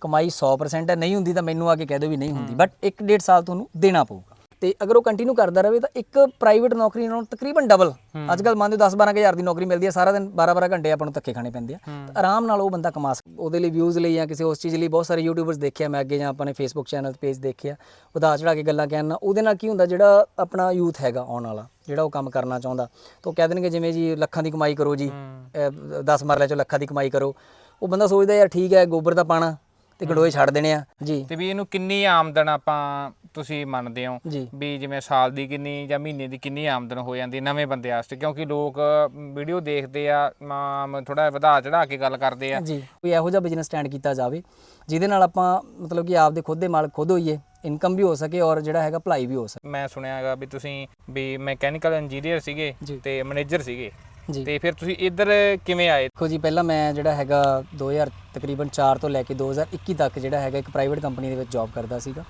ਕਮਾਈ 100% ਹੈ ਨਹੀਂ ਹੁੰਦੀ ਤਾਂ ਮੈਨੂੰ ਆ ਕੇ ਕਹਿ ਦਿਓ ਵੀ ਨਹੀਂ ਹੁੰਦੀ ਬਟ 1.5 ਸਾਲ ਤੁਹਾਨੂੰ ਦੇਣਾ ਪਊਗਾ। ਤੇ ਅਗਰ ਉਹ ਕੰਟੀਨਿਊ ਕਰਦਾ ਰਹੇ ਤਾਂ ਇੱਕ ਪ੍ਰਾਈਵੇਟ ਨੌਕਰੀ ਨਾਲੋਂ ਤਕਰੀਬਨ ਡਬਲ ਅੱਜ ਕੱਲ ਮੰਨ ਲਓ 10 12 ਹਜ਼ਾਰ ਦੀ ਨੌਕਰੀ ਮਿਲਦੀ ਹੈ ਸਾਰਾ ਦਿਨ 12 12 ਘੰਟੇ ਆਪਾਂ ਨੂੰ ਧੱਕੇ ਖਾਣੇ ਪੈਂਦੇ ਆ। ਆਰਾਮ ਨਾਲ ਉਹ ਬੰਦਾ ਕਮਾ ਸਕਦਾ ਉਹਦੇ ਲਈ ਵਿਊਜ਼ ਲਈ ਜਾਂ ਕਿਸੇ ਉਸ ਚੀਜ਼ ਲਈ ਬਹੁਤ ਸਾਰੇ ਯੂਟਿਊਬਰਸ ਦੇਖਿਆ ਮੈਂ ਅੱਗੇ ਜਾਂ ਆਪਾਂ ਨੇ ਫੇਸਬੁੱਕ ਚੈਨਲ ਪੇਜ ਦੇਖਿਆ ਵਧਾ ਚੜਾ ਕੇ ਗੱਲਾਂ ਕਹਿਣ ਉਹਦੇ ਨਾਲ ਕੀ ਹੁੰਦਾ ਜਿਹੜਾ ਆਪਣਾ ਯੂਥ ਹੈਗਾ ਆਉਣ ਵਾਲਾ ਜਿਹੜਾ ਉਹ ਕੰਮ ਕਰਨਾ ਚਾਹੁੰਦਾ ਤਾਂ ਕਹਿ ਦੇਣਗੇ ਜਿਵੇਂ ਜੀ ਲੱਖਾਂ ਦੀ ਕਮਾਈ ਕਰੋ ਜੀ 10 ਮਰਲੇ ਚੋਂ ਲੱਖਾਂ ਦੀ ਕਮਾਈ ਕਰੋ। ਉਹ ਬੰਦਾ ਸੋਚਦਾ ਯਾਰ ਠੀਕ ਹੈ ਗੋਬਰ ਦਾ ਪਾਣਾ ਤੇ ਗੰਡੋਏ ਛੱਡ ਦੇਣੇ ਆ। ਜੀ। ਤੇ ਵੀ ਇਹਨੂੰ ਕਿੰਨੀ ਆਮਦਨ ਆਪਾਂ ਤੁਸੀਂ ਮੰਨਦੇ ਹੋ? ਜੀ। ਵੀ ਜਿਵੇਂ ਸਾਲ ਦੀ ਕਿੰਨੀ ਜਾਂ ਮਹੀਨੇ ਦੀ ਕਿੰਨੀ ਆਮਦਨ ਹੋ ਜਾਂਦੀ ਨਵੇਂ ਬੰਦੇ ਵਾਸਤੇ? ਕਿਉਂਕਿ ਲੋਕ ਵੀਡੀਓ ਦੇਖਦੇ ਆ ਥੋੜਾ ਵਧਾ ਚੜਾ ਕੇ ਗੱਲ ਕਰਦੇ ਆ। ਜੀ। ਕੋਈ ਇਹੋ ਜਿਹਾ ਬਿਜ਼ਨਸ ਸਟੈਂਡ ਕੀਤਾ ਜਾਵੇ ਜਿਹਦੇ ਨਾਲ ਆਪਾਂ ਮਤਲਬ ਕਿ ਆਪਦੇ ਖੁਦ ਦੇ ਮਾਲਕ ਖੁਦ ਹੋਈਏ ਇਨਕਮ ਵੀ ਹੋ ਸਕੇ ਔਰ ਜਿਹੜਾ ਹੈਗਾ ਭਲਾਈ ਵੀ ਹੋ ਸਕੇ। ਮੈਂ ਸੁਣਿਆ ਹੈਗਾ ਵੀ ਤੁਸੀਂ ਵੀ ਮੈਕੈਨੀਕਲ ਇੰਜੀਨੀਅਰ ਸੀਗੇ ਜੀ। ਤੇ ਮੈਨੇਜਰ ਸੀਗੇ। ਜੀ। ਤੇ ਫਿਰ ਤੁਸੀਂ ਇੱਧਰ ਕਿਵੇਂ ਆਏ? ਦੇਖੋ ਜੀ ਪਹਿਲਾਂ ਮੈਂ ਜਿਹੜਾ ਹੈਗਾ 2000 ਤਕਰੀਬਨ 4 ਤੋਂ ਲੈ ਕੇ 2021 ਤੱਕ ਜਿਹੜਾ ਹੈਗਾ ਇੱਕ ਪ੍ਰਾਈਵੇਟ ਕੰਪਨੀ ਦੇ ਵਿੱਚ ਜੌਬ ਕਰਦਾ ਸੀਗਾ।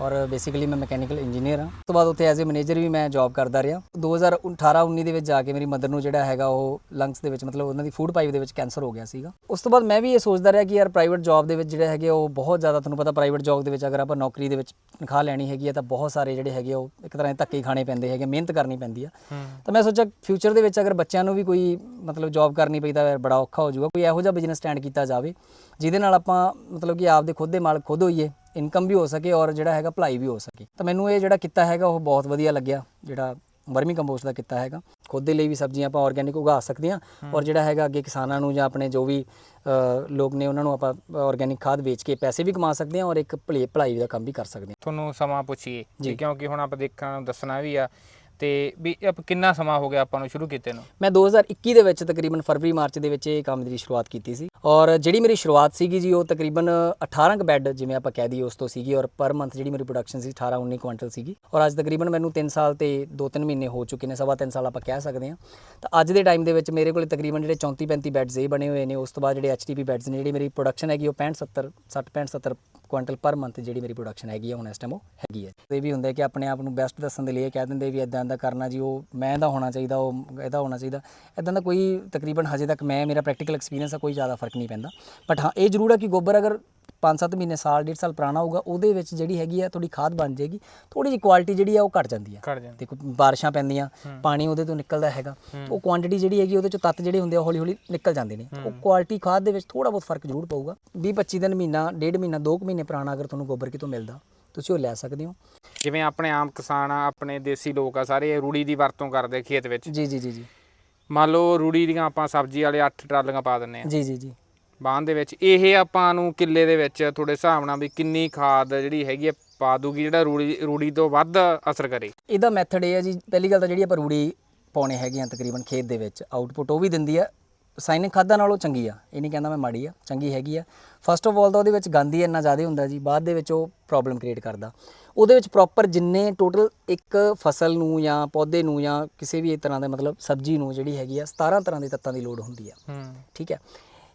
ਔਰ ਬੇਸਿਕਲੀ ਮੈਂ ਮੈਕੈਨੀਕਲ ਇੰਜੀਨੀਅਰ ਹਾਂ। ਉਸ ਤੋਂ ਬਾਅਦ ਉੱਥੇ ਐਜ਼ ਅ ਮੈਨੇਜਰ ਵੀ ਮੈਂ ਜੌਬ ਕਰਦਾ ਰਿਹਾ। 2018 19 ਦੇ ਵਿੱਚ ਜਾ ਕੇ ਮੇਰੀ ਮਦਰ ਨੂੰ ਜਿਹੜਾ ਹੈਗਾ ਉਹ ਲੰਗਸ ਦੇ ਵਿੱਚ ਮਤਲਬ ਉਹਨਾਂ ਦੀ ਫੂਡ ਪਾਈਪ ਦੇ ਵਿੱਚ ਕੈਂਸਰ ਹੋ ਗਿਆ ਸੀਗਾ। ਉਸ ਤੋਂ ਬਾਅਦ ਮੈਂ ਵੀ ਇਹ ਸੋਚਦਾ ਰਿਹਾ ਕਿ ਯਾਰ ਪ੍ਰਾਈਵੇਟ ਜੌਬ ਦੇ ਵਿੱਚ ਜਿਹੜੇ ਹੈਗੇ ਉਹ ਬਹੁਤ ਜ਼ਿਆਦਾ ਤੁਹਾਨੂੰ ਪਤਾ ਪ੍ਰਾਈਵੇਟ ਜੌਬ ਦੇ ਵਿੱਚ ਅਗਰ ਆਪਾਂ ਨੌਕਰੀ ਦੇ ਵਿੱਚ ਤਨਖਾਹ ਲੈਣੀ ਹੈਗੀ ਹੈ ਤਾਂ ਬਹੁਤ ਸਾਰੇ ਜਿਹੜੇ ਹੈਗੇ ਉਹ ਇੱਕ ਤਰ੍ਹਾਂ ਦੇ ਧੱਕੇ ਹੀ ਖਾਣੇ ਪੈਂਦੇ ਹੈਗੇ ਮਿਹਨਤ ਕਰਨੀ ਪੈਂਦੀ ਆ। ਤਾਂ ਮੈਂ ਸੋਚਿਆ ਫਿਊਚਰ ਦੇ ਵਿੱਚ ਅਗਰ ਬੱਚਿਆਂ ਨੂੰ ਵੀ ਕੋਈ ਮਤਲਬ ਜੌਬ ਕਰਨੀ ਪਈ ਤਾਂ ਬੜਾ ਔਖਾ ਹੋ ਜਾਊਗਾ ਕੋਈ ਇਹੋ ਜਿਹਾ ਬਿਜ਼ਨਸ ਸਟੈਂਡ ਕੀਤਾ ਜਾਵੇ ਜਿਹਦੇ ਨਾਲ ਆਪਾਂ ਮਤਲਬ ਕਿ ਆਪਦੇ ਖੁਦ ਦੇ ਮਾਲਕ ਖੁਦ ਹੋਈਏ ਇਨਕਮ ਵੀ ਹੋ ਸਕੇ ਔਰ ਜਿਹੜਾ ਹੈਗਾ ਭਲਾਈ ਵੀ ਹੋ ਸਕੇ। ਤਾਂ ਮੈਨੂੰ ਇਹ ਜਿਹੜਾ ਕੀਤਾ ਹੈਗਾ ਉਹ ਬਹੁਤ ਵਧੀਆ ਲੱਗਿਆ ਜਿਹੜਾ ਵਰਮੀ ਕੰਪੋਸਟ ਦਾ ਕੀਤਾ ਹੈਗਾ। ਖੁਦ ਦੇ ਲਈ ਵੀ ਸਬਜ਼ੀਆਂ ਆਪਾਂ ਆਰਗੈਨਿਕ ਉਗਾ ਸਕਦੇ ਹਾਂ ਔਰ ਜਿਹੜਾ ਹੈਗਾ ਅੱਗੇ ਕਿਸਾਨਾਂ ਨੂੰ ਜਾਂ ਆਪਣੇ ਜੋ ਵੀ ਲੋਕ ਨੇ ਉਹਨਾਂ ਨੂੰ ਆਪਾਂ ਆਰਗੈਨਿਕ ਖਾਦ ਵੇਚ ਕੇ ਪੈਸੇ ਵੀ ਕਮਾ ਸਕਦੇ ਹਾਂ ਔਰ ਇੱਕ ਭਲੇ ਭਲਾਈ ਦਾ ਕੰਮ ਵੀ ਕਰ ਸਕਦੇ ਹਾਂ। ਤੁਹਾਨੂੰ ਸਮਾਂ ਪੁੱਛੀਏ। ਵੀ ਕਿਉਂਕਿ ਹੁਣ ਆਪਾਂ ਦੇਖਣਾ ਨੂੰ ਦੱਸਣਾ ਵੀ ਆ ਤੇ ਵੀ ਆਪ ਕਿੰਨਾ ਸਮਾਂ ਹੋ ਗਿਆ ਆਪਾਂ ਨੂੰ ਸ਼ੁਰੂ ਕੀਤੇ ਨੂੰ? ਮੈਂ 2021 ਦੇ ਵਿੱਚ ਤਕਰੀਬਨ ਫਰਵਰੀ, ਮਾਰਚ ਦੇ ਵਿੱਚ ਇਹ ਕੰਮ ਦੀ ਸ਼ੁਰੂਆਤ ਕੀਤੀ ਸੀ। ਔਰ ਜਿਹੜੀ ਮੇਰੀ ਸ਼ੁਰੂਆਤ ਸੀਗੀ ਜੀ, ਉਹ ਤਕਰੀਬਨ 18 ਕੁ ਬੈੱਡ ਜਿਵੇਂ ਆਪਾਂ ਕਹਿ ਦਈਏ ਉਸ ਤੋਂ ਸੀਗੀ ਔਰ ਪਰ ਮੰਥ ਜਿਹੜੀ ਮੇਰੀ ਪ੍ਰੋਡਕਸ਼ਨ ਸੀ 18 19 ਕੁਇੰਟਲ ਸੀਗੀ। ਔਰ ਅੱਜ ਤਕਰੀਬਨ ਮੈਨੂੰ 3 ਸਾਲ ਤੇ 2-3 ਮਹੀਨੇ ਹੋ ਚੁੱਕੇ ਨੇ, ਸਵਾ 3 ਸਾਲ ਆਪਾਂ ਕਹਿ ਸਕਦੇ ਹਾਂ। ਤਾਂ ਅੱਜ ਦੇ ਟਾਈਮ ਦੇ ਵਿੱਚ ਮੇਰੇ ਕੋਲ ਤਕਰੀਬਨ ਜਿਹੜੇ 34 35 ਬੈੱਡਸ ਇਹ ਬਣੇ ਹੋਏ ਨੇ, ਉਸ ਤੋਂ ਬਾਅਦ ਜਿਹੜੇ ਐਚਟੀਪੀ ਬੈੱਡਸ ਨੇ, ਜਿਹੜੀ ਮੇਰੀ ਪ੍ਰੋਡਕਸ਼ਨ ਹੈਗੀ ਉਹ 65 70 60 65 70 ਕੁਇੰਟਲ ਪਰ ਮੰਥ ਜਿਹੜੀ ਮੇਰੀ ਪ੍ਰੋਡਕਸ਼ਨ ਹੈਗੀ ਆ, ਹੁਣ ਇਸ ਟਾਈਮ ਉਹ ਹੈਗੀ ਹੈ ਤੇ ਇਹ ਵੀ ਹੁੰਦਾ ਹੈ ਕਿ ਆਪਣੇ ਆਪ ਨੂੰ ਬੈਸਟ ਦੱਸਣ ਦੇ ਲਈ ਇਹ ਕਹਿ ਦਿੰਦੇ ਵੀ ਇਦਾਂ ਦਾ ਕਰਨਾ ਜੀ, ਉਹ ਮੈਂ ਦਾ ਹੋਣਾ ਚਾਹੀਦਾ, ਉਹ ਇਹਦਾ ਹੋਣਾ ਚਾਹੀਦਾ। ਇਦਾਂ ਦਾ ਕੋਈ ਤਕਰੀਬਨ ਹਜੇ ਤੱਕ ਮੈਂ, ਮੇਰਾ ਪ੍ਰੈਕਟੀਕਲ ਐਕਸਪੀਰੀਅੰਸ ਆ, ਕੋਈ ਜ਼ਿਆਦਾ ਫ਼ਰਕ ਨਹੀਂ ਪੈਂਦਾ। ਬਟ ਹਾਂ, ਇਹ ਜ਼ਰੂਰ ਹੈ ਕਿ ਗੋਬਰ ਅਗਰ 5-7 ਮਹੀਨੇ ਸਾਲ ਡੇਢ ਸਾਲ ਪੁਰਾਣਾ ਹੋਊਗਾ ਉਹਦੇ ਵਿੱਚ ਜਿਹੜੀ ਹੈਗੀ ਆ ਥੋੜੀ ਖਾਦ ਬਣ ਜਾਏਗੀ ਥੋੜੀ ਜਿਹੀ ਕੁਆਲਿਟੀ ਜਿਹੜੀ ਆ ਉਹ ਘਟ ਜਾਂਦੀ ਆ। ਘਟ ਜਾਂਦੇ। ਦੇਖੋ ਬਾਰਿਸ਼ਾਂ ਪੈਂਦੀਆਂ ਪਾਣੀ ਉਹਦੇ ਤੋਂ ਨਿਕਲਦਾ ਹੈਗਾ ਉਹ ਕੁਆਂਟੀਟੀ ਜਿਹੜੀ ਹੈਗੀ ਉਹਦੇ ਚੋਂ ਤੱਤ ਜਿਹੜੇ ਹੁੰਦੇ ਆ ਹੌਲੀ ਹੌਲੀ ਨਿਕਲ ਜਾਂਦੇ ਨੇ। ਉਹ ਕੁਆਲਿਟੀ ਖਾਦ ਦੇ ਵਿੱਚ ਥੋੜਾ ਬਹੁਤ ਫ਼ਰਕ ਜ਼ਰੂਰ ਪਊਗਾ। 20 25 ਦਿਨ ਮਹੀਨਾ ਡੇਢ ਮਹੀਨਾ 2 ਮਹੀਨੇ ਪੁਰਾਣਾ ਅਗਰ ਤੁਹਾਨੂੰ ਗੋਬਰ ਕਿਤੋਂ ਮਿਲਦਾ ਤੁਸੀਂ ਉਹ ਲੈ ਸਕਦੇ ਹੋ। ਜਿਵੇਂ ਆਪਣੇ ਆਮ ਕਿਸਾਨ ਆ ਆਪਣੇ ਦੇਸੀ ਲੋਕ ਆ ਸਾਰੇ ਇਹ ਰੂੜੀ ਦੀ ਵਰਤੋਂ ਕਰਦੇ ਖੇਤ ਵਿੱਚ। ਜੀ ਜੀ ਜੀ ਜੀ। ਮੰਨ ਲਓ ਰੂੜੀ ਦੀਆਂ ਆਪਾਂ ਸਬਜ਼ੀ ਵਾਲੇ 8 ਟਰਾਲੀਆਂ ਪਾ ਦਿੰਨੇ ਆ। ਜੀ ਜੀ ਜੀ। ਬਾਣ ਦੇ ਵਿੱਚ। ਇਹ ਆਪਾਂ ਨੂੰ ਕਿੱਲੇ ਦੇ ਵਿੱਚ ਤੁਹਾਡੇ ਹਿਸਾਬ ਨਾਲ ਵੀ ਕਿੰਨੀ ਖਾਦ ਜਿਹੜੀ ਹੈਗੀ ਆ ਪਾ ਦੂਗੀ ਜਿਹੜਾ ਰੂੜੀ ਰੂੜੀ ਤੋਂ ਵੱਧ ਅਸਰ ਕਰੇ? ਇਹਦਾ ਮੈਥਡ ਇਹ ਹੈ ਜੀ ਪਹਿਲੀ ਗੱਲ ਤਾਂ ਜਿਹੜੀ ਆਪਾਂ ਰੂੜੀ ਪਾਉਣੇ ਹੈਗੇ ਆ ਤਕਰੀਬਨ ਖੇਤ ਦੇ ਵਿੱਚ ਆਊਟਪੁੱਟ ਉਹ ਵੀ ਦਿੰਦੀ ਆ। ਸਾਈਨਿੰਗ ਖਾਦਾਂ ਨਾਲੋਂ ਚੰਗੀ ਆ ਇਹ ਨਹੀਂ ਕਹਿੰਦਾ ਮੈਂ ਮਾੜੀ ਆ ਚੰਗੀ ਹੈਗੀ ਆ। ਫਸਟ ਆਫ ਆਲ ਤਾਂ ਉਹਦੇ ਵਿੱਚ ਗੰਦ ਹੀ ਇੰਨਾ ਜ਼ਿਆਦਾ ਹੁੰਦਾ ਜੀ ਬਾਅਦ ਦੇ ਵਿੱਚ ਉਹ ਪ੍ਰੋਬਲਮ ਕ੍ਰੀਏਟ ਕਰਦਾ। ਉਹਦੇ ਵਿੱਚ ਪ੍ਰੋਪਰ ਜਿੰਨੇ ਟੋਟਲ ਇੱਕ ਫਸਲ ਨੂੰ ਜਾਂ ਪੌਦੇ ਨੂੰ ਜਾਂ ਕਿਸੇ ਵੀ ਤਰ੍ਹਾਂ ਦੇ ਮਤਲਬ ਸਬਜ਼ੀ ਨੂੰ ਜਿਹੜੀ ਹੈਗੀ ਆ 17 ਤਰ੍ਹਾਂ ਦੇ ਤੱਤਾਂ ਦੀ ਲੋੜ ਹੁੰਦੀ ਆ। ਹੂੰ। ਠੀਕ ਹੈ।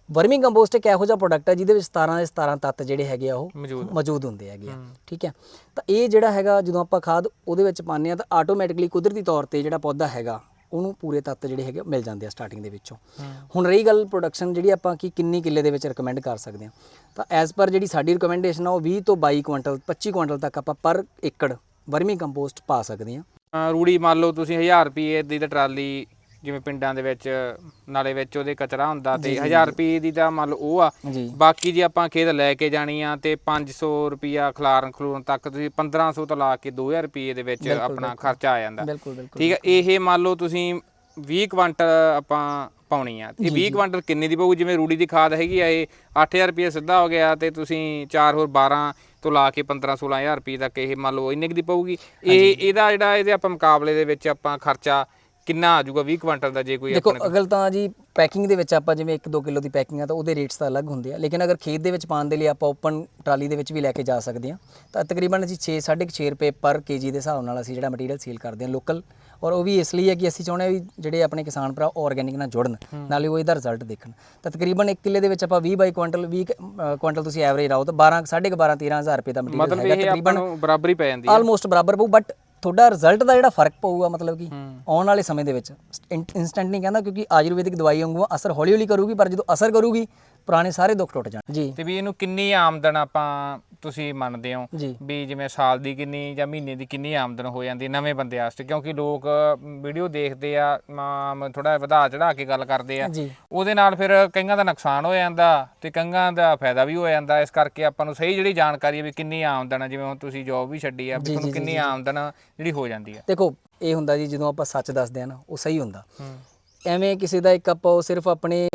ਵਰਮਿੰਗ ਕੰਪੋਸਟ ਇੱਕ ਇਹੋ ਜਿਹਾ ਪ੍ਰੋਡਕਟ ਹੈ ਜਿਹਦੇ ਵਿੱਚ 17 ਦੇ 17 ਤੱਤ ਜਿਹੜੇ ਹੈਗੇ ਆ ਉਹ ਮੌਜੂਦ ਹੁੰਦੇ ਹੈਗੇ ਆ ਠੀਕ ਹੈ। ਤਾਂ ਇਹ ਜਿਹੜਾ ਹੈਗਾ ਜਦੋਂ ਆਪਾਂ ਖਾਦ ਉਹਦੇ ਵਿੱਚ ਪਾਉਂਦੇ ਆ ਤਾਂ ਆਟੋਮੈਟਿਕਲੀ ਕੁਦਰਤੀ ਤੌਰ ਤੇ ਜਿਹੜਾ ਪੌਦਾ ਹੈਗਾ ਉਹਨੂੰ ਪੂਰੇ ਤੱਤ ਜਿਹੜੇ ਹੈਗੇ ਮਿਲ ਜਾਂਦੇ ਆ ਸਟਾਰਟਿੰਗ ਦੇ ਵਿੱਚੋਂ। ਹੁਣ ਰਹੀ ਗੱਲ ਪ੍ਰੋਡਕਸ਼ਨ ਜਿਹੜੀ ਆਪਾਂ ਕੀ ਕਿੰਨੀ ਕਿੱਲੇ ਦੇ ਵਿੱਚ ਰეკਮੈਂਡ ਕਰ ਸਕਦੇ ਆ ਤਾਂ ਐਸ ਪਰ ਜਿਹੜੀ ਸਾਡੀ ਰეკਮੈਂਡੇਸ਼ਨ ਆ ਉਹ 20 ਤੋਂ 22 ਕੁਇੰਟਲ 25 ਕੁਇੰਟਲ ਤੱਕ ਆਪਾਂ ਪਰ ਏਕੜ ਵਰਮੀ ਕੰਪੋਸਟ ਪਾ ਸਕਦੇ ਆ ਰੂੜੀ ਮੰਨ ਲਓ ਤੁਸੀਂ 1000 ਰੁਪਏ ਦੀ ਤਾਂ ਟਰਾਲੀ ਜਿਵੇਂ ਪਿੰਡਾਂ ਦੇ ਵਿੱਚ ਨਾਲੇ ਵਿੱਚ ਉਹਦੇ ਕਚਰਾ ਹੁੰਦਾ ਤੇ 1000 ਰੁਪਏ ਦੀ ਤਾਂ ਮੰਨ ਲਓ ਉਹ ਆ। ਜੀ। ਬਾਕੀ ਜੇ ਆਪਾਂ ਖੇਤ ਲੈ ਕੇ ਜਾਣੀ ਆ ਤੇ 500 ਰੁਪਿਆ ਖਲਾਰਨ ਖਲੂਰਨ ਤੱਕ ਤੁਸੀਂ 1500 ਤੋਂ ਲਾ ਕੇ 2000 ਰੁਪਏ ਦੇ ਵਿੱਚ ਆਪਣਾ ਖਰਚਾ ਆ ਜਾਂਦਾ। ਬਿਲਕੁਲ ਬਿਲਕੁਲ ਠੀਕ ਹੈ ਇਹ ਮੰਨ ਲਓ ਤੁਸੀਂ 20 ਕੁਇੰਟਲ ਆਪਾਂ ਪਾਉਣੀ ਆ। ਇਹ 20 ਕੁਇੰਟਲ ਕਿੰਨੇ ਦੀ ਪਊ ਜਿਵੇਂ ਰੂੜੀ ਦੀ ਖਾਦ ਹੈਗੀ ਆ ਇਹ 8000 ਰੁਪਏ ਸਿੱਧਾ ਹੋ ਗਿਆ ਤੇ ਤੁਸੀਂ 4 ਹੋਰ 12 ਤੋਂ ਲਾ ਕੇ 15 16000 ਰੁਪਏ ਤੱਕ ਇਹ ਮੰਨ ਲਓ ਇੰਨੇ ਕੁ ਦੀ ਪਊਗੀ। ਇਹ ਇਹਦਾ ਜਿਹੜਾ ਇਹਦੇ ਆਪਾਂ ਮੁਕਾਬਲੇ ਦੇ ਵਿੱਚ ਆਪਾਂ ਖਰਚਾ ਕਿੰਨਾ ਆ ਜਾਊਗਾ 20 ਕੁਇੰਟਲ ਦਾ ਜੇ ਕੋਈ ਦੇਖੋ ਆਪਣੇ ਅਗਲ ਤਾਂ ਜੀ ਪੈਕਿੰਗ ਦੇ ਵਿੱਚ ਆਪਾਂ ਜਿਵੇਂ 1-2 ਕਿਲੋ ਦੀ ਪੈਕਿੰਗ ਆ ਤਾਂ ਉਹਦੇ ਰੇਟਸ ਤਾਂ ਅਲੱਗ ਹੁੰਦੇ ਆ। ਲੇਕਿਨ ਅਗਰ ਖੇਤ ਦੇ ਵਿੱਚ ਪਾਉਣ ਦੇ ਲਈ ਆਪਾਂ ਓਪਨ ਟਰਾਲੀ ਦੇ ਵਿੱਚ ਵੀ ਲੈ ਕੇ ਜਾ ਸਕਦੇ ਆ ਤਾਂ ਤਕਰੀਬਨ ਜੀ 6 6.5 ਰੁਪਏ ਪਰ ਕੇਜੀ ਦੇ ਹਿਸਾਬ ਨਾਲ ਅਸੀਂ ਜਿਹੜਾ ਮਟੀਰੀਅਲ ਸੇਲ ਕਰਦੇ ਆ ਲੋਕਲ ਔਰ ਉਹ ਵੀ ਇਸ ਲਈ ਹੈ ਕਿ ਅਸੀਂ ਚਾਹੁੰਦੇ ਆ ਵੀ ਜਿਹੜੇ ਆਪਣੇ ਕਿਸਾਨ ਭਰਾ ਆਰਗੈਨਿਕ ਨਾਲ ਜੁੜਨ ਨਾਲੇ ਉਹ ਇਹਦਾ ਰਿਜ਼ਲਟ ਦੇਖਣ। ਤਾਂ ਤਕਰੀਬਨ 1 ਕਿੱਲੇ ਦੇ ਵਿੱਚ ਆਪਾਂ 20 ਬਾਈ ਕੁਇੰਟਲ 20 ਅ, ਕੁਇੰਟਲ ਤੁਸੀਂ ਐਵਰੇਜ ਲਾਓ ਤਾਂ 12 12.5 13000 ਰੁਪਏ ਦਾ ਮਟੀਰੀਅਲ ਹੈਗਾ ਤਕਰੀਬਨ ਬਰਾਬਰ ਹੀ ਪੈ ਜਾਂਦੀ ਹੈ। ਆਲਮੋਸਟ ਬਰਾਬਰ ਪਊ ਬਟ ਤੁਹਾਡਾ ਰਿਜ਼ਲਟ ਦਾ ਜਿਹੜਾ ਫ਼ਰਕ ਪਊਗਾ ਮਤਲਬ ਕਿ ਆਉਣ ਵਾਲੇ ਸਮੇਂ ਦੇ ਵਿੱਚ ਇਨਸਟੈਂਟ ਨਹੀਂ ਕਹਿੰਦਾ ਕਿਉਂਕਿ ਆਯੁਰਵੈਦਿਕ ਦਵਾਈ ਵਾਂਗੂ ਅਸਰ ਹੌਲੀ ਹੌਲੀ ਕਰੂਗੀ ਪਰ ਜਦੋਂ ਅਸਰ ਕਰੂਗੀ ਪੁਰਾਣੇ ਸਾਰੇ ਦੁੱਖ ਟੁੱਟ ਜਾਣ। ਜੀ। ਤੇ ਵੀ ਇਹਨੂੰ ਕਿੰਨੀ ਆਮਦਨ ਆਪਾਂ ਤੁਸੀਂ ਮੰਨਦੇ ਹੋ? ਜੀ। ਵੀ ਜਿਵੇਂ ਸਾਲ ਦੀ ਕਿੰਨੀ ਜਾਂ ਮਹੀਨੇ ਦੀ ਕਿੰਨੀ ਆਮਦਨ ਹੋ ਜਾਂਦੀ ਹੈ ਨਵੇਂ ਬੰਦੇ ਵਾਸਤੇ? ਕਿਉਂਕਿ ਲੋਕ ਵੀਡੀਓ ਦੇਖਦੇ ਆ ਥੋੜਾ ਵਧਾ ਚੜਾ ਕੇ ਗੱਲ ਕਰਦੇ ਆ। ਜੀ। ਉਹਦੇ ਨਾਲ ਫਿਰ ਕਈਆਂ ਦਾ ਨੁਕਸਾਨ ਹੋ ਜਾਂਦਾ ਤੇ ਕਈਆਂ ਦਾ ਫਾਇਦਾ ਵੀ ਹੋ ਜਾਂਦਾ। ਇਸ ਕਰਕੇ ਆਪਾਂ ਨੂੰ ਸਹੀ ਜਿਹੜੀ ਜਾਣਕਾਰੀ ਹੈ ਵੀ ਕਿੰਨੀ ਆਮਦਨ ਹੈ ਜਿਵੇਂ ਹੁਣ ਤੁਸੀਂ ਜੌਬ ਵੀ ਛੱਡੀ ਆ ਵੀ ਜੀ, ਤੁਹਾਨੂੰ ਜੀ, ਕਿੰਨੀ ਆਮਦਨ ਜਿਹੜੀ ਹੋ ਜਾਂਦੀ ਹੈ। ਦੇਖੋ ਇਹ ਹੁੰਦਾ ਜੀ ਜਦੋਂ ਆਪਾਂ ਸੱਚ ਦੱਸਦੇ ਆ ਨਾ ਉਹ ਸਹੀ ਹੁੰਦਾ। ਐਵੇਂ ਕਿਸੇ ਦਾ ਇੱਕ ਆਪਾਂ ਉਹ ਸਿਰਫ ਆਪਣੇ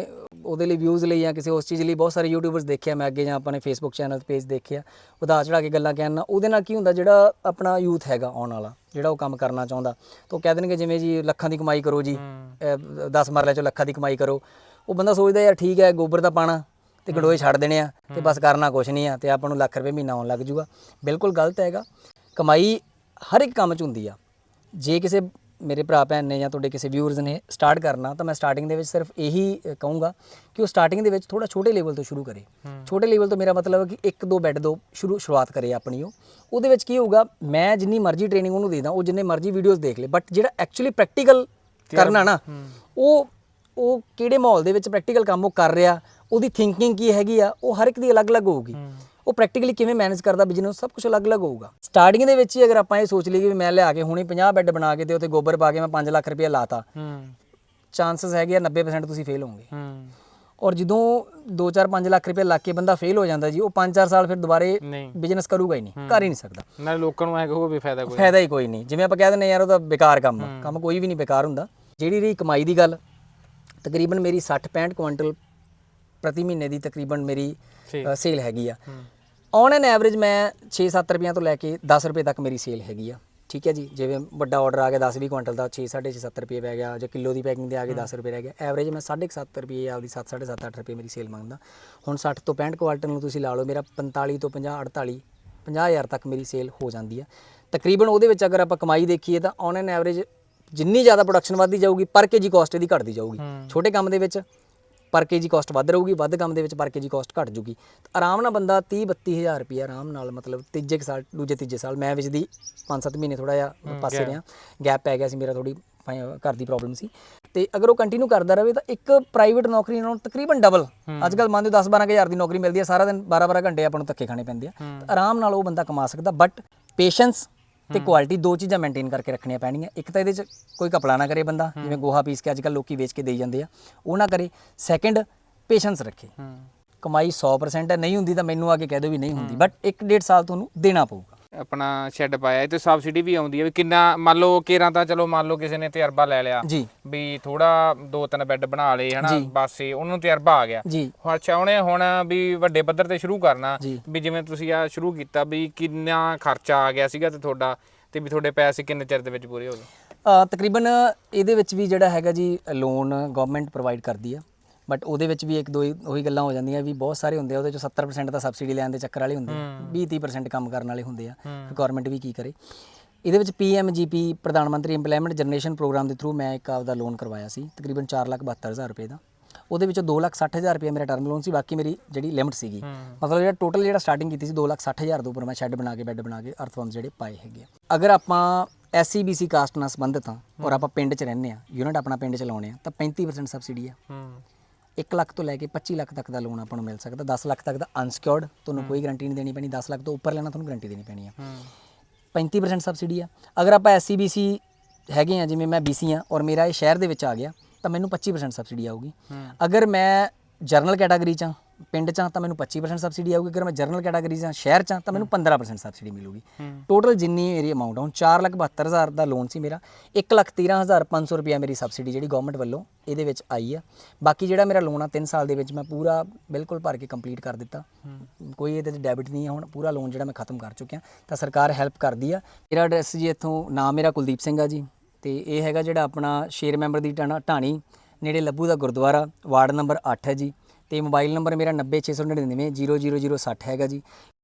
ਉਹਦੇ ਲਈ ਵਿਊਜ਼ ਲਈ ਜਾਂ ਕਿਸੇ ਉਸ ਚੀਜ਼ ਲਈ ਬਹੁਤ ਸਾਰੇ ਯੂਟਿਊਬਰਸ ਦੇਖਿਆ ਮੈਂ ਅੱਗੇ ਜਾਂ ਆਪਣੇ ਫੇਸਬੁੱਕ ਚੈਨਲ ਤੇ ਪੇਜ ਦੇਖਿਆ ਵਧਾ ਚੜਾ ਕੇ ਗੱਲਾਂ ਕਹਿਣ ਨਾਲ। ਉਹਦੇ ਨਾਲ ਕੀ ਹੁੰਦਾ ਜਿਹੜਾ ਆਪਣਾ ਯੂਥ ਹੈਗਾ ਆਉਣ ਵਾਲਾ ਜਿਹੜਾ ਉਹ ਕੰਮ ਕਰਨਾ ਚਾਹੁੰਦਾ ਤਾਂ ਕਹਿ ਦੇਣਗੇ ਜਿਵੇਂ ਜੀ ਲੱਖਾਂ ਦੀ ਕਮਾਈ ਕਰੋ ਜੀ 10 ਮਰਲੇ ਚੋਂ ਲੱਖਾਂ ਦੀ ਕਮਾਈ ਕਰੋ। ਉਹ ਬੰਦਾ ਸੋਚਦਾ ਯਾਰ ਠੀਕ ਹੈ ਗੋਬਰ ਦਾ ਪਾਣਾ ਤੇ ਗੰਡੋਏ ਛੱਡ ਦੇਣੇ ਆ ਤੇ ਬਸ ਕਰਨਾ ਕੁਛ ਨਹੀਂ ਆ ਤੇ ਆਪਾਂ ਨੂੰ ਲੱਖ ਰੁਪਏ ਮਹੀਨਾ ਆਉਣ ਲੱਗ ਜੂਗਾ। ਬਿਲਕੁਲ ਗਲਤ ਹੈਗਾ। ਕਮਾਈ ਹਰ ਇੱਕ ਕੰਮ 'ਚ ਹੁੰਦੀ ਆ। ਜੇ ਕਿਸੇ ਮੇਰੇ ਭਰਾ ਭੈਣ ਨੇ ਜਾਂ ਤੁਹਾਡੇ ਕਿਸੇ ਵਿਊਅਰਸ ਨੇ ਸਟਾਰਟ ਕਰਨਾ ਤਾਂ ਮੈਂ ਸਟਾਰਟਿੰਗ ਦੇ ਵਿੱਚ ਸਿਰਫ ਇਹੀ ਕਹੂੰਗਾ ਕਿ ਉਹ ਸਟਾਰਟਿੰਗ ਦੇ ਵਿੱਚ ਥੋੜਾ ਛੋਟੇ ਲੈਵਲ ਤੋਂ ਸ਼ੁਰੂ ਕਰੇ। ਛੋਟੇ ਲੈਵਲ ਤੋਂ ਮੇਰਾ ਮਤਲਬ ਹੈ ਕਿ ਇੱਕ ਦੋ ਬੈੱਡ ਤੋਂ ਸ਼ੁਰੂ ਸ਼ੁਰੂਆਤ ਕਰੇ ਆਪਣੀ ਉਹ। ਉਹਦੇ ਵਿੱਚ ਕੀ ਹੋਊਗਾ ਮੈਂ ਜਿੰਨੀ ਮਰਜ਼ੀ ਟ੍ਰੇਨਿੰਗ ਉਹਨੂੰ ਦੇ ਦਾਂ ਉਹ ਜਿੰਨੇ ਮਰਜ਼ੀ ਵੀਡੀਓਜ਼ ਦੇਖ ਲੇ ਬਟ ਜਿਹੜਾ ਐਕਚੁਅਲੀ ਪ੍ਰੈਕਟੀਕਲ ਕਰਨਾ ਨਾ ਉਹ ਉਹ ਕਿਹੜੇ ਮਾਹੌਲ ਦੇ ਵਿੱਚ ਪ੍ਰੈਕਟੀਕਲ ਕੰਮ ਉਹ ਕਰ ਰਿਹਾ ਉਹਦੀ ਥਿੰਕਿੰਗ ਕੀ ਹੈਗੀ ਆ ਉਹ ਹਰ ਇੱਕ ਦੀ ਅਲੱਗ-ਅਲੱਗ ਹੋਊਗੀ। ਉਹ ਪ੍ਰੈਕਟੀਕਲੀ ਕਿਵੇਂ ਮੈਨੇਜ ਕਰਦਾ ਬਿਜ਼ਨਸ ਸਭ ਕੁਝ ਅਲੱਗ-ਅਲੱਗ ਹੋਊਗਾ। ਸਟਾਰਟਿੰਗ ਦੇ ਵਿੱਚ ਹੀ ਅਗਰ ਆਪਾਂ ਇਹ ਸੋਚ ਲਈਏ ਕਿ ਮੈਂ ਲਿਆ ਕੇ ਹੁਣੇ 50 ਬੈੱਡ ਬਣਾ ਕੇ ਤੇ ਉੱਤੇ ਗੋਬਰ ਪਾ ਕੇ ਮੈਂ 5 ਲੱਖ ਰੁਪਏ ਲਾਤਾ ਹੂੰ। ਚਾਂਸਸ ਹੈਗੇ ਆ 90% ਤੁਸੀਂ ਫੇਲ ਹੋਵੋਗੇ। ਹੂੰ। ਔਰ ਜਦੋਂ 2-4-5 ਲੱਖ ਰੁਪਏ ਲਾ ਕੇ ਬੰਦਾ ਫੇਲ ਹੋ ਜਾਂਦਾ ਜੀ ਉਹ 5-4 ਸਾਲ ਫਿਰ ਦੁਬਾਰੇ ਬਿਜ਼ਨਸ ਕਰੂਗਾ ਹੀ ਨਹੀਂ ਕਰ ਹੀ ਨਹੀਂ ਸਕਦਾ। ਨਾਲੇ ਲੋਕਾਂ ਨੂੰ ਐ ਕਹੋ ਵੀ ਫਾਇਦਾ ਕੋਈ ਫਾਇਦਾ ਹੀ ਕੋਈ ਨਹੀਂ। ਜਿਵੇਂ ਆਪਾਂ ਕਹਿ ਦਿੰਦੇ ਯਾਰ ਉਹ ਤਾਂ ਬੇਕਾਰ ਕੰਮ ਆ। ਕੰਮ ਕੋਈ ਵੀ ਨਹੀਂ ਬੇਕਾਰ ਹੁੰਦਾ। ਜਿਹੜੀ ਰਹੀ ਕਮਾਈ ਦੀ ਗੱਲ ਤਕਰੀਬਨ ਮੇਰੀ 60-65 ਕੁਇੰਟਲ ਪ੍ਰਤੀ ਮਹੀਨੇ ਦੀ ਤਕਰੀਬਨ ਮੇਰੀ। ਸੇਲ ਹੈਗੀ ਆ। ਔਨ ਐਨ ਐਵਰੇਜ ਮੈਂ 6-7 ਰੁਪਈਆਂ ਤੋਂ ਲੈ ਕੇ 10 ਰੁਪਏ ਤੱਕ ਮੇਰੀ ਸੇਲ ਹੈਗੀ ਆ। ਠੀਕ ਹੈ ਜੀ? ਜਿਵੇਂ ਵੱਡਾ ਆਰਡਰ ਆ ਗਿਆ 10-20 ਕੁਇੰਟਲ ਦਾ 6 7 ਰੁਪਏ ਪੈ ਗਿਆ ਜਾਂ ਕਿਲੋ ਦੀ ਪੈਕਿੰਗ ਦੇ ਆ ਕੇ 10 ਰੁਪਏ ਰਹਿ ਗਿਆ। ਐਵਰੇਜ ਮੈਂ 7.5 ਰੁਪਏ ਆਪਦੀ 7 7.5 8 ਰੁਪਏ ਮੇਰੀ ਸੇਲ ਮੰਗਦਾ। ਹੁਣ 60 ਤੋਂ 65 ਕੁਆਂਟਲ ਨੂੰ ਤੁਸੀਂ ਲਾ ਲਓ ਮੇਰਾ 45 ਤੋਂ 50 48 50000 ਤੱਕ ਮੇਰੀ ਸੇਲ ਹੋ ਜਾਂਦੀ ਆ। ਤਕਰੀਬਨ ਉਹਦੇ ਵਿੱਚ ਅਗਰ ਆਪਾਂ ਕਮਾਈ ਦੇਖੀਏ ਤਾਂ ਔਨ ਐਨ ਐਵਰੇਜ ਜਿੰਨੀ ਜ਼ਿਆਦਾ ਪ੍ਰੋਡਕਸ਼ਨ ਵੱਧਦੀ ਜਾਊਗੀ ਪਰ ਕੇਜੀ ਕਾਸਟ ਇਹਦੀ ਘਟਦੀ ਜਾਊਗੀ। ਛੋਟੇ ਕੰਮ ਦੇ ਵਿੱਚ ਪਰ ਕੇਜੀ ਕਾਸਟ ਵੱਧ ਰਹੂਗੀ ਵੱਧ ਕੰਮ ਦੇ ਵਿੱਚ ਪਰ ਕੇਜੀ ਕਾਸਟ ਘਟ ਜੂਗੀ। ਆਰਾਮ ਨਾਲ ਬੰਦਾ 30 32000 ਰੁਪਏ ਆਰਾਮ ਨਾਲ ਮਤਲਬ ਤੀਜੇ ਸਾਲ ਦੂਜੇ ਤੀਜੇ ਸਾਲ ਮੈਂ ਵਿੱਚ ਦੀ 5-7 ਮਹੀਨੇ ਥੋੜਾ ਜਿਹਾ ਪਾਸੇ ਰਿਹਾ। ਗੈਪ ਪੈ ਗਿਆ ਸੀ ਮੇਰਾ ਥੋੜੀ ਘਰ ਦੀ ਪ੍ਰੋਬਲਮ ਸੀ। ਤੇ ਅਗਰ ਉਹ ਕੰਟੀਨਿਊ ਕਰਦਾ ਰਹੇ ਤਾਂ ਇੱਕ ਪ੍ਰਾਈਵੇਟ ਨੌਕਰੀ ਨਾਲੋਂ ਤਕਰੀਬਨ ਡਬਲ ਅੱਜ ਕੱਲ ਮੰਨ ਲਓ 10-12 ਹਜ਼ਾਰ ਦੀ ਨੌਕਰੀ ਮਿਲਦੀ ਹੈ ਸਾਰਾ ਦਿਨ 12-12 ਘੰਟੇ ਆਪਾਂ ਨੂੰ ਧੱਕੇ ਖਾਣੇ ਪੈਂਦੇ ਆ। ਆਰਾਮ ਨਾਲ ਉਹ ਬੰਦਾ ਕਮਾ ਸਕਦਾ ਬਟ ਪੇਸ਼ੈਂਸ ਤੇ ਕੁਆਲਿਟੀ ਦੋ ਚੀਜ਼ਾਂ ਮੇਨਟੇਨ ਕਰਕੇ ਰੱਖਣੀਆਂ ਪੈਣਗੀਆਂ। ਇੱਕ ਤਾਂ ਇਹਦੇ 'ਚ ਕੋਈ ਕਪੜਾ ਨਾ ਕਰੇ ਬੰਦਾ ਜਿਵੇਂ ਗੋਹਾ ਪੀਸ ਕੇ ਅੱਜ ਕੱਲ ਲੋਕੀ ਵੇਚ ਕੇ ਦੇਈ ਜਾਂਦੇ ਆ। ਉਹ ਨਾ ਕਰੇ। ਸੈਕੰਡ ਪੇਸ਼ੈਂਸ ਰੱਖੇ। ਕਮਾਈ 100% ਹੈ ਨਹੀਂ ਹੁੰਦੀ ਤਾਂ ਮੈਨੂੰ ਆ ਕੇ ਕਹਿ ਦਿਓ ਵੀ ਨਹੀਂ ਹੁੰਦੀ। ਬਟ 1.5 ਸਾਲ ਤੁਹਾਨੂੰ ਦੇਣਾ ਪਊਗਾ। ਆਪਣਾ ਸ਼ੈੱਡ ਪਾਇਆ ਇਹ ਤੇ ਸਬਸਿਡੀ ਵੀ ਆਉਂਦੀ ਹੈ ਵੀ ਕਿੰਨਾ ਮੰਨ ਲਓ ਕੇਰਾਂ ਤਾਂ ਚਲੋ ਮੰਨ ਲਓ ਕਿਸੇ ਨੇ ਤਜਰਬਾ ਲੈ ਲਿਆ ਜੀ। ਵੀ ਥੋੜਾ ਦੋ ਤਿੰਨ ਬੈੱਡ ਬਣਾ ਲਏ ਹਨਾ ਬਸ ਇਹ ਉਹਨੂੰ ਤਜਰਬਾ ਆ ਗਿਆ। ਜੀ। ਹੁਣ ਅੱਛਾ ਉਹਨੇ ਹੁਣ ਵੀ ਵੱਡੇ ਪੱਧਰ ਤੇ ਸ਼ੁਰੂ ਕਰਨਾ। ਵੀ ਜਿਵੇਂ ਤੁਸੀਂ ਆ ਸ਼ੁਰੂ ਕੀਤਾ ਵੀ ਕਿੰਨਾ ਖਰਚਾ ਆ ਗਿਆ ਸੀਗਾ ਤੇ ਤੁਹਾਡਾ ਤੇ ਵੀ ਤੁਹਾਡੇ ਪੈਸੇ ਕਿੰਨੇ ਚਿਰ ਦੇ ਵਿੱਚ ਪੂਰੇ ਹੋ ਗਏ? ਤਕਰੀਬਨ ਇਹਦੇ ਵਿੱਚ ਵੀ ਜਿਹੜਾ ਹੈਗਾ ਜੀ ਲੋਨ ਗਵਰਨਮੈਂਟ ਪ੍ਰੋਵਾਈਡ ਕਰਦੀ ਆ। ਬਟ ਉਹਦੇ ਵਿੱਚ ਵੀ ਇੱਕ ਦੋ ਹੀ- ਉਹੀ ਗੱਲਾਂ ਹੋ ਜਾਂਦੀਆਂ ਵੀ ਬਹੁਤ ਸਾਰੇ ਹੁੰਦੇ ਆ ਉਹਦੇ ਚੋਂ 70% ਤਾਂ ਸਬਸਿਡੀ ਲੈਣ ਦੇ ਚੱਕਰ ਵਾਲੇ ਹੁੰਦੇ ਆ। 20-30% ਕੰਮ ਕਰਨ ਵਾਲੇ ਹੁੰਦੇ ਆ। ਗਵਰਨਮੈਂਟ ਵੀ ਕੀ ਕਰੇ। ਇਹਦੇ ਵਿੱਚ PMGP Pradhan Mantri implement generation programme ਦੇ ਥਰੂ ਮੈਂ ਇੱਕ ਆਪਦਾ ਲੋਨ ਕਰਵਾਇਆ ਸੀ ਤਕਰੀਬਨ 472000 ਰੁਪਏ ਦਾ। ਉਹਦੇ ਵਿੱਚੋਂ 260000 ਰੁਪਏ ਮੇਰਾ ਟਰਮ ਲੋਨ ਸੀ ਬਾਕੀ ਮੇਰੀ ਜਿਹੜੀ ਲਿਮਟ ਸੀਗੀ। ਮਤਲਬ ਜਿਹੜਾ ਟੋਟਲ ਜਿਹੜਾ ਸਟਾਰਟਿੰਗ ਕੀਤੀ ਸੀ 260000 ਦੇ ਉੱਪਰ ਮੈਂ ਸ਼ੈੱਡ ਬਣਾ ਕੇ ਬੈੱਡ ਬਣਾ ਕੇ ਅਰਥਵੰਦ ਜਿਹੜੇ ਪਾਏ ਹੈਗੇ। ਅਗਰ ਆਪਾਂ ਐਸਸੀਬੀਸੀ ਕਾਸਟ ਨਾਲ ਸੰਬੰਧਿਤ ਹਾਂ ਔਰ ਆਪਾਂ ਪਿੰਡ 'ਚ ਰਹਿੰਦੇ ਆ ਯੂਨਿਟ ਆਪਣਾ ਪਿੰਡ 'ਚ ਲਾਉਣੇ ਆ ਤਾਂ 35% ਸਬਸਿਡੀ ਆ। 1 ਲੱਖ ਤੋਂ ਲੈ ਕੇ 25 ਲੱਖ ਤੱਕ ਦਾ ਲੋਨ ਆਪਾਂ ਨੂੰ ਮਿਲ ਸਕਦਾ 10 ਲੱਖ ਤੱਕ ਦਾ ਅਨਸਿਕਿਉਰਡ ਤੁਹਾਨੂੰ ਕੋਈ ਗਾਰੰਟੀ ਨਹੀਂ ਦੇਣੀ ਪੈਣੀ 10 ਲੱਖ ਤੋਂ ਉੱਪਰ ਲੈਣਾ ਤੁਹਾਨੂੰ ਗਾਰੰਟੀ ਦੇਣੀ ਪੈਣੀ ਆ। ਹੂੰ। 35% ਸਬਸਿਡੀ ਆ। ਅਗਰ ਆਪਾਂ ਐਸਸੀਬੀਸੀ ਹੈਗੇ ਆ ਜਿਵੇਂ ਮੈਂ ਬੀਸੀ ਆ ਔਰ ਮੇਰਾ ਇਹ ਸ਼ਹਿਰ ਦੇ ਵਿੱਚ ਆ ਗਿਆ ਤਾਂ ਮੈਨੂੰ 25% ਸਬਸਿਡੀ ਆਊਗੀ। ਅਗਰ ਮੈਂ ਜਰਨਲ ਕੈਟਾਗਰੀ ਚ ਆ ਪਿੰਡ ਚ ਆ ਤਾਂ ਮੈਨੂੰ 25% ਸਬਸਿਡੀ ਆਊਗੀ ਅਗਰ ਮੈਂ ਜਰਨਲ ਕੈਟਾਗਰੀ ਆ ਸ਼ਹਿਰ ਚ ਆ ਤਾਂ ਮੈਨੂੰ 15% ਸਬਸਿਡੀ ਮਿਲੂਗੀ। ਟੋਟਲ ਜਿੰਨੀ ਮੇਰੀ ਅਮਾਉਂਟ ਆ ਹੁਣ 472000 ਦਾ ਲੋਨ ਸੀ ਮੇਰਾ 113500 ਰੁਪਿਆ ਮੇਰੀ ਸਬਸਿਡੀ ਜਿਹੜੀ ਗਵਰਨਮੈਂਟ ਵੱਲੋਂ ਇਹਦੇ ਵਿੱਚ ਆਈ ਆ। ਬਾਕੀ ਜਿਹੜਾ ਮੇਰਾ ਲੋਨ ਆ 3 ਸਾਲ ਦੇ ਵਿੱਚ ਮੈਂ ਪੂਰਾ ਬਿਲਕੁਲ ਭਰ ਕੇ ਕੰਪਲੀਟ ਕਰ ਦਿੱਤਾ। ਕੋਈ ਇਹਦੇ ਤੇ ਡੈਬਿਟ ਨਹੀਂ ਹੈ ਹੁਣ ਪੂਰਾ ਲੋਨ ਜਿਹੜਾ ਮੈਂ ਖਤਮ ਕਰ ਚੁੱਕਿਆ। ਤਾਂ ਸਰਕਾਰ ਹੈਲਪ ਕਰਦੀ ਆ। ਮੇਰਾ ਐਡਰੈਸ ਜੀ ਇੱਥੋਂ ਨਾਮ ਮੇਰਾ ਕੁਲਦੀਪ ਸਿੰਘ ਆ ਜੀ। ਤੇ ਇਹ ਹੈਗਾ ਜਿਹੜਾ ਆਪਣਾ ਸ਼ੇਰ ਮੈਂਬਰ ਦੀ ਟਾਣਾ ਢਾਣੀ ਨੇੜੇ ਲੱਭੂ ਦਾ ਗੁਰਦੁਆਰਾ ਵਾਰਡ ਨੰਬਰ 8 ਹੈ ਜੀ। ਤੇ ਮੋਬਾਈਲ ਨੰਬਰ ਮੇਰਾ 90699 00060 ਹੈਗਾ ਜੀ।